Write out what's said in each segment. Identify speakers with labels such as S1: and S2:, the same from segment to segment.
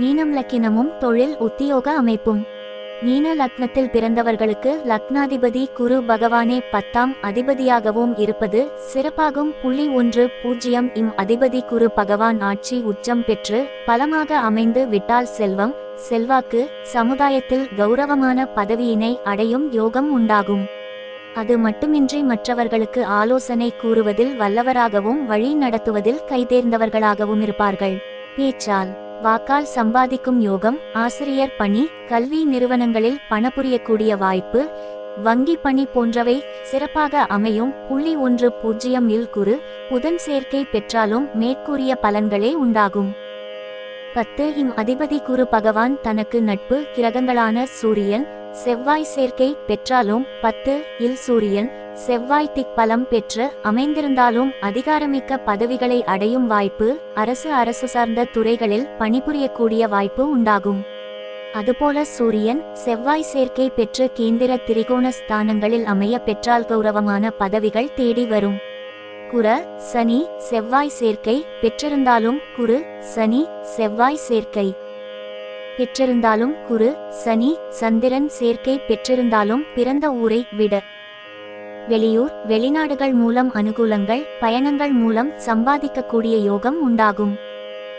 S1: மீனம் லக்கினமும் தொழில் உத்தியோக அமைப்பும். மீன லக்னத்தில் பிறந்தவர்களுக்கு லக்னாதிபதி குரு பகவானே பத்தாம் அதிபதியாகவும் இருப்பது சிறப்பாகும். புள்ளி ஒன்று பூஜ்ஜியம் இம் அதிபதி குரு பகவான் ஆட்சி உச்சம் பெற்று பலமாக அமைந்து விட்டால் செல்வம் செல்வாக்கு சமுதாயத்தில் கௌரவமான பதவியினை அடையும் யோகம் உண்டாகும். அது மட்டுமின்றி மற்றவர்களுக்கு ஆலோசனை கூறுவதில் வல்லவராகவும் வழி நடத்துவதில் கைதேர்ந்தவர்களாகவும் இருப்பார்கள். பேச்சால் வாக்கால் சம்பாதிக்கும் யோகம் ஆசிரியர் பணி கல்வி நிறுவனங்களில் பணபுரியக்கூடிய வாய்ப்பு வங்கி பணி போன்றவை சிறப்பாக அமையும். புள்ளி ஒன்று பூஜ்ஜியம் இல் குரு புதன் சேர்க்கை பெற்றாலும் மேற்கூறிய பலன்களே உண்டாகும். பத்து இம் அதிபதி குரு பகவான் தனக்கு நட்பு கிரகங்களான சூரியன் செவ்வாய் சேர்க்கை பெற்றாலும் பத்து இல் சூரியன் செவ்வாய் திக்பலம் பெற்று அமைந்திருந்தாலும் அதிகாரமிக்க பதவிகளை அடையும் வாய்ப்பு அரசு அரசு சார்ந்த துறைகளில் பணிபுரியக்கூடிய வாய்ப்பு உண்டாகும். அதுபோல சூரியன் செவ்வாய் சேர்க்கை பெற்று கேந்திர திரிகோண ஸ்தானங்களில் அமைய பெற்றால் கௌரவமான பதவிகள் தேடி வரும். குர சனி செவ்வாய் சேர்க்கை பெற்றிருந்தாலும் குரு சனி செவ்வாய் சேர்க்கை பெற்றிருந்தாலும் குரு சனி சந்திரன் சேர்க்கை பெற்றிருந்தாலும் பிறந்த ஊரை விட. வெளியூர் வெளிநாடுகள் மூலம் அனுகூலங்கள் பயணங்கள் மூலம் சம்பாதிக்கக்கூடிய யோகம் உண்டாகும்.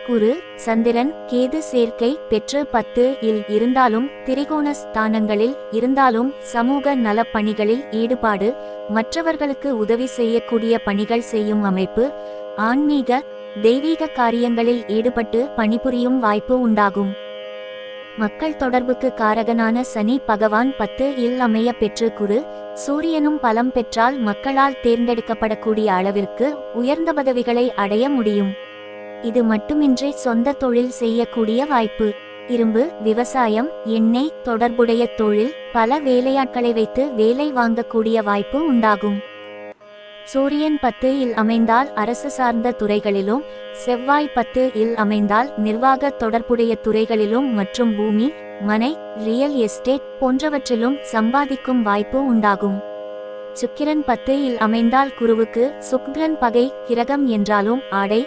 S1: குரு சந்திரன் கேது சேர்க்கை பெற்று பத்து இல் இருந்தாலும் திரிகோண ஸ்தானங்களில் இருந்தாலும் சமூக நலப் பணிகளில் ஈடுபாடு மற்றவர்களுக்கு உதவி செய்யக்கூடிய பணிகள் செய்யும் அமைப்பு ஆன்மீக தெய்வீக காரியங்களில் ஈடுபட்டு பணிபுரியும் வாய்ப்பு உண்டாகும். மக்கள் தொடர்புக்கு காரகனான சனி பகவான் பத்து இல் அமைய பெற்று குரு சூரியனும் பலம் பெற்றால் மக்களால் தேர்ந்தெடுக்கப்படக்கூடிய அளவிற்கு உயர்ந்த பதவிகளை அடைய முடியும். இது மட்டுமின்றி சொந்த தொழில் செய்யக்கூடிய வாய்ப்பு இரும்பு விவசாயம் எண்ணெய் தொடர்புடைய தொழில் பல வேலையாட்களை வைத்து வேலை வாங்கக்கூடிய வாய்ப்பு உண்டாகும். சூரியன் பத்து இல் அமைந்தால் அரசு சார்ந்த துறைகளிலும் செவ்வாய் பத்து இல் அமைந்தால் நிர்வாக தொடர்புடைய துறைகளிலும் மற்றும் பூமி மனை ரியல் எஸ்டேட் போன்றவற்றிலும் சம்பாதிக்கும் வாய்ப்பு உண்டாகும். சுக்கிரன் பத்து இல் அமைந்தால் குருவுக்கு சுக்ரன் பகை கிரகம் என்றாலும் ஆடை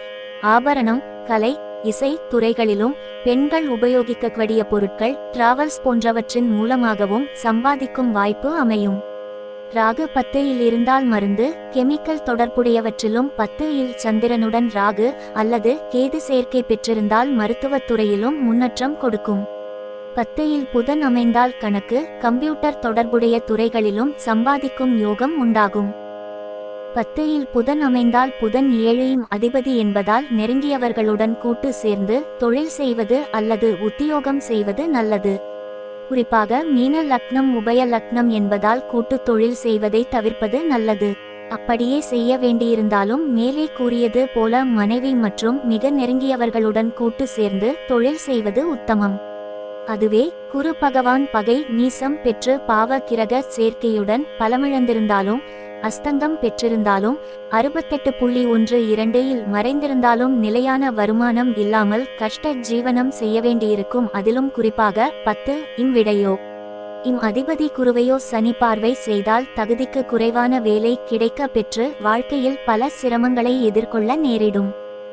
S1: ஆபரணம் கலை இசை துறைகளிலும் பெண்கள் உபயோகிக்கக்கூடிய பொருட்கள் டிராவல்ஸ் போன்றவற்றின் மூலமாகவும் சம்பாதிக்கும் வாய்ப்பு அமையும். ராகு பத்து இல் இருந்தால் மருந்து கெமிக்கல் தொடர்புடையவற்றிலும் பத்து இல் சந்திரனுடன் ராகு அல்லது கேது சேர்க்கை பெற்றிருந்தால் மருத்துவத் துறையிலும் முன்னேற்றம் கொடுக்கும். பத்து இல் புதன் அமைந்தால் கணக்கு கம்ப்யூட்டர் தொடர்புடைய துறைகளிலும் சம்பாதிக்கும் யோகம் உண்டாகும். பத்து இல் புதன் அமைந்தால் புதன் ஏழையும் அதிபதி என்பதால் நெருங்கியவர்களுடன் கூட்டு சேர்ந்து தொழில் செய்வது அல்லது உத்தியோகம் செய்வது நல்லது. குறிப்பாக மீன லக்னம் உபய லக்னம் என்பதால் கூட்டு தொழில் செய்வதை தவிர்ப்பது நல்லது. அப்படியே செய்ய வேண்டியிருந்தாலும் மேலே கூறியது போல மனைவி மற்றும் மிக நெருங்கியவர்களுடன் கூட்டு சேர்ந்து தொழில் செய்வது உத்தமம். அதுவே குரு பகவான் பகை நீசம் பெற்று பாவ கிரக சேர்க்கையுடன் பலமிழந்திருந்தாலும் அஸ்தங்கம் பெற்றிருந்தாலும் அறுபத்தெட்டு புள்ளி ஒன்று இரண்டில் மறைந்திருந்தாலும் நிலையான வருமானம் இல்லாமல் கஷ்ட ஜீவனம் செய்ய வேண்டியிருக்கும். அதிலும் குறிப்பாக பத்து இம் விடையோ. இம் அதிபதி குருவையோ சனி பார்வை செய்தால் தகுதிக்கு குறைவான வேலை கிடைக்க பெற்று வாழ்க்கையில் பல சிரமங்களை எதிர்கொள்ள நேரிடும்.